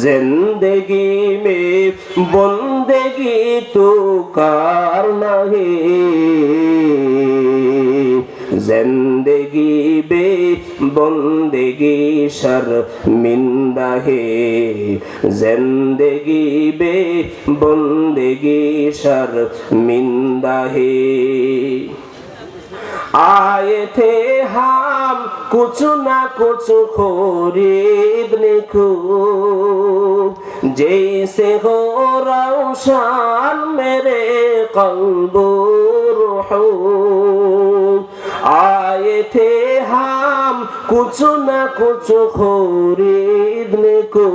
জিন্দগি মে বন্দেগি তো কার নাহে জিন্দগি বে বন্দেগি সর মিন্দা হে জিন্দগি বে বন্দেগি সর মিন্দা হে আয়ে থে হা কুছু না কুছু খরিব নিখুব জৈসে হো রৌশান মেরে কলব রুহু आए थे हम कुछ न कुछ खरीदने को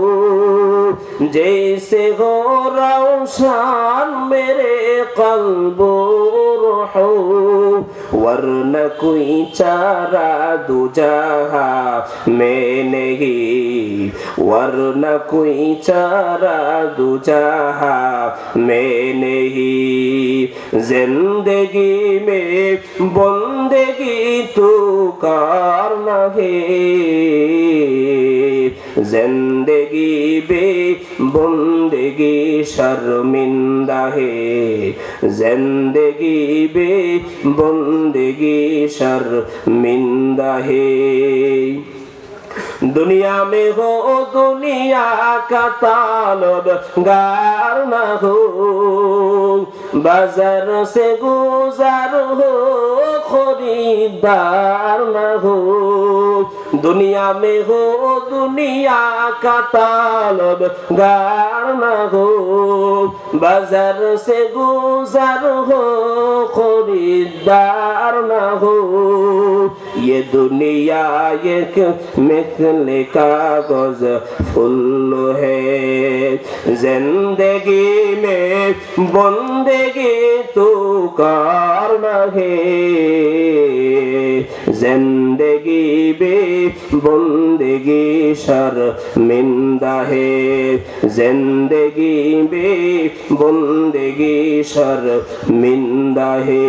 जैसे हो रोशन मेरे कल्बो हो वर्ण कोई चारा दूजा मैं नहीं वर्ण कोई चारा दूजा मैं नहीं जिंदगी में बंदगी तू तो कार है जिंदगी बे বন্দেগি শর্মিন্দা হে জেন্দেগি বে বন্দেগি শর্মিন্দা হে দুনিয়া মে হো দুনিয়া কাতাল গার না হো বাজার সে গুজার হো খরিদার না হোক दुनिया में हो दुनिया का तालब गार न हो बाजार से गुजर हो खरीदार न हो ये दुनिया एक मिथल कागज फुल है जिंदगी में बंदगी तो कार न है জিন্দগি বে বন্দেগি শর্মিন্দা হে জিন্দগি বে বন্দেগি মিন্দা হে